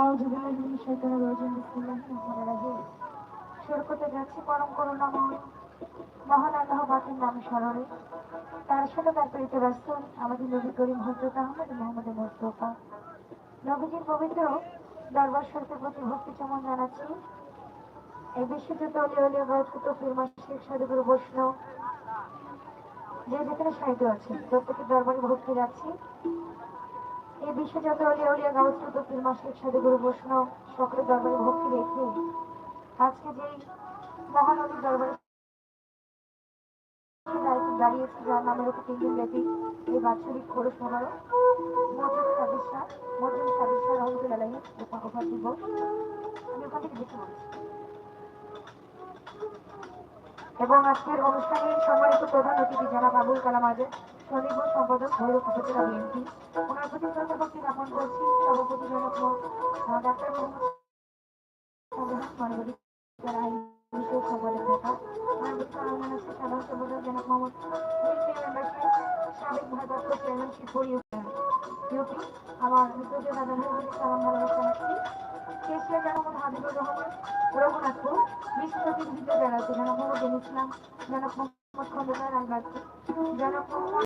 আউযুবিল্লাহি যাচ্ছি পরম করুণাময় মহান আল্লাহ বাকের নাম স্মরণে। তার সাথে তার প্রেরিত আমাদের নবী করিম হযরত আহমদ মোহাম্মদ মুস্তফা। নবীজির পবিত্র দরবার শরীফের প্রতি ভক্তি চমন জানাচ্ছি। এই বিশ্বযুদ্ধ অলি অলি ফিল্মা শেখ সাধুগুরু বৈষ্ণব, যে যেখানে সাহিত্য আছে প্রত্যেকের দরবারে ভক্তি যাচ্ছি এই বিশ্বজাত অলিয়া অলিয়া উলিয়া গাউসুত ফিল্মা শেখ সাধুগুরু বৈষ্ণব সকলের দরবারে ভক্তি রেখে আজকে যেই মহানদীর দরবারে দাঁড়িয়েছে, যার নামের উপর তিন দিন ব্যাপী এই বাৎসরিক খোরস সমারোহ মজুদ সাদিসা মজুদ সাদিসা রহমতুল্লাহ আমি ওখান থেকে এবং আজকের অনুষ্ঠানে সম্মানিত প্রধান অতিথি জনাব আবুল কালাম আজাদ সনির্ভ সম্পাদক, ভৈরব উপজেলা বিএনপি। ওনার প্রতি শ্রদ্ধাভক্তি জ্ঞাপন করছি। সভাপতি জনাব মো- ডাক্তার মোহাম্মদ মোহাম্মদ সাবেক ভারপ্রাপ্ত চেয়ারম্যান আমার ভালোবাসা জানাচ্ছি কেশিয়া জনাব হাবিবুর রহমান রঘুনাথপুর যারা আছে জনাব মোহাম্মদ ইসলাম জনাব মোহাম্মদ খন্দকার আলবার্তি মোহাম্মদ